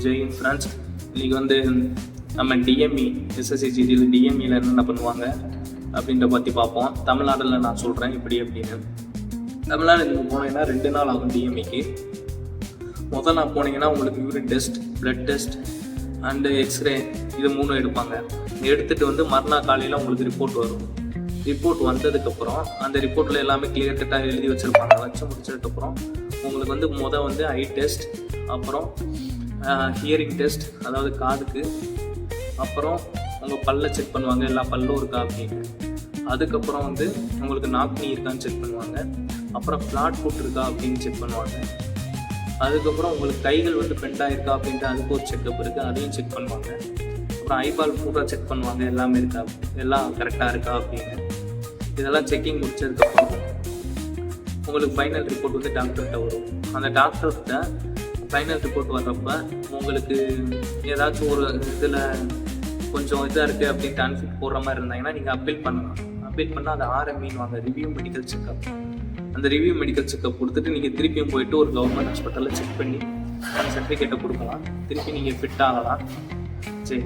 Jai friends இன்னைக்கு வந்து நம்ம டிஎம்இ டிஎம்இ எஸ்எஸ்சிஜிடியில் டிஎம்இயில் என்னென்ன பண்ணுவாங்க அப்படின்ற பற்றி பார்ப்போம். தமிழ்நாட்டில் நான் சொல்கிறேன் இப்படி அப்படின்னு. தமிழ்நாடு நீங்கள் போனீங்கன்னா ரெண்டு நாள் ஆகும் டிஎம்இக்கு முதல் நாள் போனீங்கன்னா உங்களுக்கு urine test blood test and x-ray இது மூணும் எடுப்பாங்க. எடுத்துகிட்டு வந்து மறுநாள் காலையில் உங்களுக்கு ரிப்போர்ட் வரும். ரிப்போர்ட் வந்ததுக்கப்புறம் அந்த ரிப்போர்ட்டில் எல்லாமே கிளியர் கட்டாக எழுதி வச்சுருப்பாங்க. வச்சு முடிச்சதுக்கப்புறம் உங்களுக்கு வந்து மொதல் வந்து ஐ டெஸ்ட் அப்புறம் ஹியரிங் டெஸ்ட் அதாவது காதுக்கு. அப்புறம் உங்கள் பல்லை செக் பண்ணுவாங்க எல்லா பல்லும் இருக்கா அப்படின்னு. அதுக்கப்புறம் வந்து உங்களுக்கு நாக்னி இருக்கான்னு செக் பண்ணுவாங்க. அப்புறம் ஃப்ளாட் ஃபுட் இருக்கா அப்படின்னு செக் பண்ணுவாங்க. அதுக்கப்புறம் உங்களுக்கு கைகள் வந்து பெண்டாக இருக்கா அப்படின்ட்டு அதுக்கு ஒரு செக்கப் இருக்குது அதையும் செக் பண்ணுவாங்க. அப்புறம் ஐபால் பூரா செக் பண்ணுவாங்க எல்லாமே இருக்கா எல்லாம் கரெக்டாக இருக்கா அப்படின்னு. இதெல்லாம் செக்கிங் முடிச்சதுக்கப்புறம் உங்களுக்கு ஃபைனல் ரிப்போர்ட் வந்து டாக்டர்கிட்ட வரும். அந்த டாக்டர்கிட்ட ஃபைனல் ரிப்போர்ட் வர்றப்ப உங்களுக்கு ஏதாச்சும் ஒரு இதில் கொஞ்சம் இதாக இருக்குது அப்படின்ட்டு அன்ஃபிட் போடுற மாதிரி இருந்தாங்கன்னா நீங்கள் அப்பீல் பண்ணலாம். அப்பீல் பண்ணால் அது ஆர்எம்இன்னு வாங்க ரிவ்யூ மெடிக்கல் செக்அப் அந்த ரிவ்யூ மெடிக்கல் செக்அப் கொடுத்துட்டு நீங்கள் திருப்பியும் போயிட்டு ஒரு கவர்மெண்ட் ஹாஸ்பிட்டலில் செக் பண்ணி அந்த சர்டிஃபிகேட்டை கொடுக்கலாம். திருப்பி நீங்கள் ஃபிட் ஆகலாம். சரி.